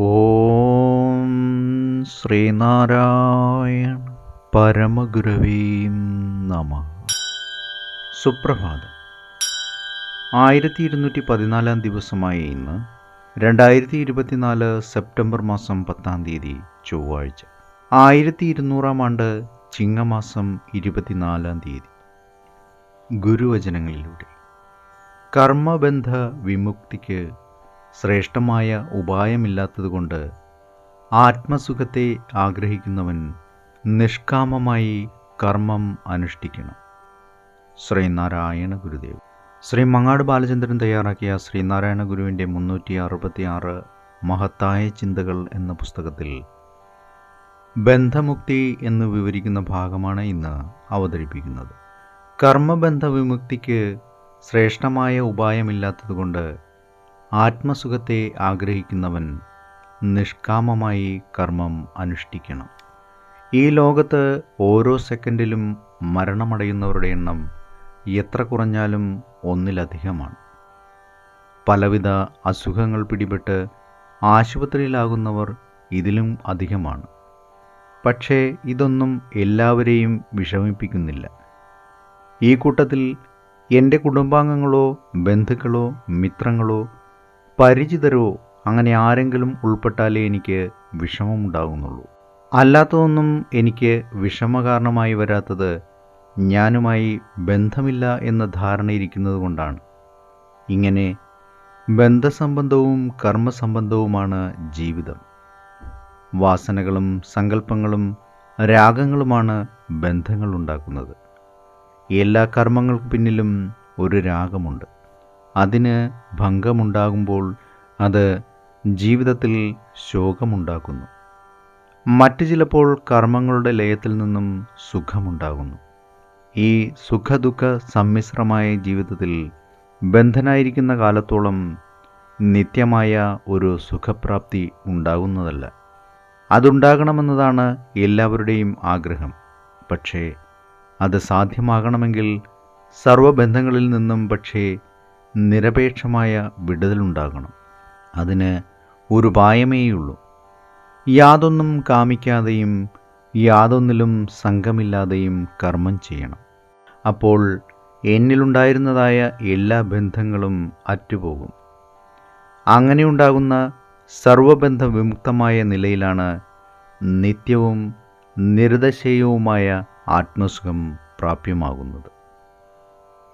ഓം ശ്രീനാരായണ പരമഗുരവീം നമ. സുപ്രഭാതം. ആയിരത്തി ഇരുന്നൂറ്റി പതിനാലാം ദിവസമായ ഇന്ന് രണ്ടായിരത്തി ഇരുപത്തിനാല് സെപ്റ്റംബർ മാസം പത്താം തീയതി ചൊവ്വാഴ്ച. ആയിരത്തി ഇരുന്നൂറാം ആണ്ട് ചിങ്ങമാസം ഇരുപത്തിനാലാം തീയതി. ഗുരുവചനങ്ങളിലൂടെ. കർമ്മബന്ധ വിമുക്തിക്ക് ശ്രേഷ്ഠമായ ഉപായമില്ലാത്തതുകൊണ്ട് ആത്മസുഖത്തെ ആഗ്രഹിക്കുന്നവൻ നിഷ്കാമമായി കർമ്മം അനുഷ്ഠിക്കണം. ശ്രീനാരായണ ഗുരുദേവ്. ശ്രീ മങ്ങാട് ബാലചന്ദ്രൻ തയ്യാറാക്കിയ ശ്രീനാരായണ ഗുരുവിന്റെ മുന്നൂറ്റി അറുപത്തി ആറ് മഹത്തായ ചിന്തകൾ എന്ന പുസ്തകത്തിൽ ബന്ധമുക്തി എന്ന് വിവരിക്കുന്ന ഭാഗമാണ് ഇന്ന് അവതരിപ്പിക്കുന്നത്. കർമ്മബന്ധ വിമുക്തിക്ക് ശ്രേഷ്ഠമായ ഉപായമില്ലാത്തതുകൊണ്ട് ആത്മസുഖത്തെ ആഗ്രഹിക്കുന്നവൻ നിഷ്കാമമായി കർമ്മം അനുഷ്ഠിക്കണം. ഈ ലോകത്ത് ഓരോ സെക്കൻഡിലും മരണമടയുന്നവരുടെ എണ്ണം എത്ര കുറഞ്ഞാലും ഒന്നിലധികമാണ്. പലവിധ അസുഖങ്ങൾ പിടിപെട്ട് ആശുപത്രിയിലാകുന്നവർ ഇതിലും അധികമാണ്. പക്ഷേ ഇതൊന്നും എല്ലാവരെയും വിഷമിപ്പിക്കുന്നില്ല. ഈ കൂട്ടത്തിൽ എന്റെ കുടുംബാംഗങ്ങളോ ബന്ധുക്കളോ മിത്രങ്ങളോ പരിചിതരോ അങ്ങനെ ആരെങ്കിലും ഉൾപ്പെട്ടാലേ എനിക്ക് വിഷമമുണ്ടാകുന്നുള്ളൂ അല്ലാത്തതൊന്നും എനിക്ക് വിഷമകാരണമായി വരാത്തത് ഞാനുമായി ബന്ധമില്ല എന്ന ധാരണയിരിക്കുന്നത് കൊണ്ടാണ്. ഇങ്ങനെ ബന്ധസംബന്ധവും കർമ്മസംബന്ധവുമാണ് ജീവിതം. വാസനകളും സങ്കല്പങ്ങളും രാഗങ്ങളുമാണ് ബന്ധങ്ങൾ ഉണ്ടാക്കുന്നത്. എല്ലാ കർമ്മങ്ങൾക്ക് പിന്നിലും ഒരു രാഗമുണ്ട്. അതിന് ഭംഗമുണ്ടാകുമ്പോൾ അത് ജീവിതത്തിൽ ശോകമുണ്ടാക്കുന്നു. മറ്റു ചിലപ്പോൾ കർമ്മങ്ങളുടെ ലയത്തിൽ നിന്നും സുഖമുണ്ടാകുന്നു. ഈ സുഖദുഃഖ സമ്മിശ്രമായ ജീവിതത്തിൽ ബന്ധനായിരിക്കുന്ന കാലത്തോളം നിത്യമായ ഒരു സുഖപ്രാപ്തി ഉണ്ടാകുന്നതല്ല. അതുണ്ടാകണമെന്നതാണ് എല്ലാവരുടെയും ആഗ്രഹം. പക്ഷേ അത് സാധ്യമാകണമെങ്കിൽ സർവബന്ധങ്ങളിൽ നിന്നും പക്ഷേ നിരപേക്ഷമായ വിടുതലുണ്ടാകണം. അതിന് ഒരു ഉപായമേയുള്ളൂ യാതൊന്നും കാമിക്കാതെയും യാതൊന്നിലും സംഘമില്ലാതെയും കർമ്മം ചെയ്യണം. അപ്പോൾ എന്നിലുണ്ടായിരുന്നതായ എല്ലാ ബന്ധങ്ങളും അറ്റുപോകും. അങ്ങനെയുണ്ടാകുന്ന സർവബന്ധ വിമുക്തമായ നിലയിലാണ് നിത്യവും നിരതശയവുമായ ആത്മസുഖം പ്രാപ്യമാകുന്നത്.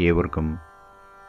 ഏവർക്കും